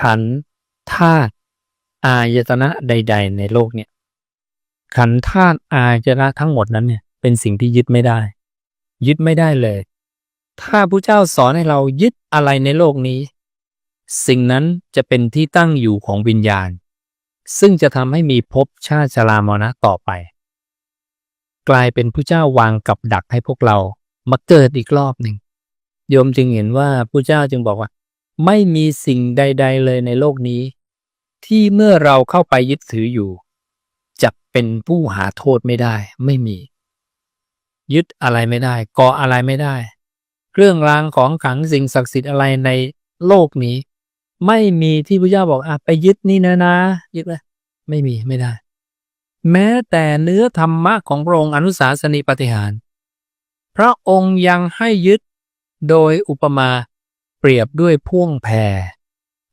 ขันธ์ธาตุอายตนะใด ๆ ในโลกเนี่ย ขันธ์ธาตุอายตนะทั้งหมดนั้นเนี่ย เป็นสิ่งที่ยึดไม่ได้ ยึดไม่ได้เลย ถ้าพระเจ้าสอนให้เรายึดอะไรในโลกนี้ สิ่งนั้นจะเป็นที่ตั้งอยู่ของวิญญาณ ซึ่งจะทำให้มีภพชาติชรามรณะต่อไป กลายเป็นพระเจ้าวางกับดักให้พวกเรามาเกิดอีกรอบหนึ่งโยมจึงเห็นว่าพระเจ้าจึงบอกว่า ไม่มีสิ่งใด ๆ เลยในโลกนี้ ที่เมื่อเราเข้าไปยึดถืออยู่จะเป็นผู้หาโทษไม่ได้ ไม่มี ยึดอะไรไม่ได้ก่ออะไรไม่ได้ เครื่องรางของขลังสิ่งศักดิ์สิทธิ์อะไรในโลกนี้ ไม่มีที่พระเจ้าบอกอะไปยึดนี่นะนะยึดเลยไม่มีไม่ได้ แม้แต่เนื้อธรรมะของพระองค์อนุสาสนีปฏิหาร พระองค์ยังให้ยึดโดยอุปมา เปรียบด้วยพ่วงแพ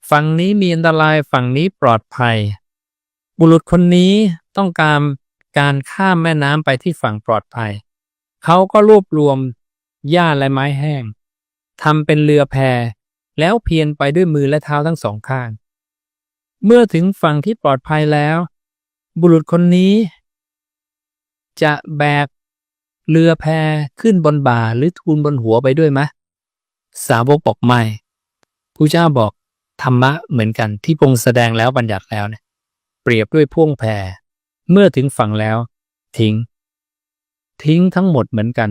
ฝั่งนี้มีอันตรายฝั่งนี้ปลอดภัย บุรุษคนนี้ต้องการการข้ามแม่น้ำไปที่ฝั่งปลอดภัย เขาก็รวบรวมหญ้าและไม้แห้งทำเป็นเรือแพแล้วเพียรไปด้วยมือและเท้าทั้งสองข้าง เมื่อถึงฝั่งที่ปลอดภัยแล้ว บุรุษคนนี้ จะแบกเรือแพขึ้นบนบ่าหรือทูลบนหัวไปด้วยไหม สาวกบอกไม่ผู้เจ้าบอกธรรมะเหมือนกันที่พงแสดงแล้วบัญญัติแล้วเนี่ยเปรียบด้วยพ่วงแพรเมื่อถึงฝั่งแล้ว ทิ้ง ทิ้งทั้งหมดเหมือนกัน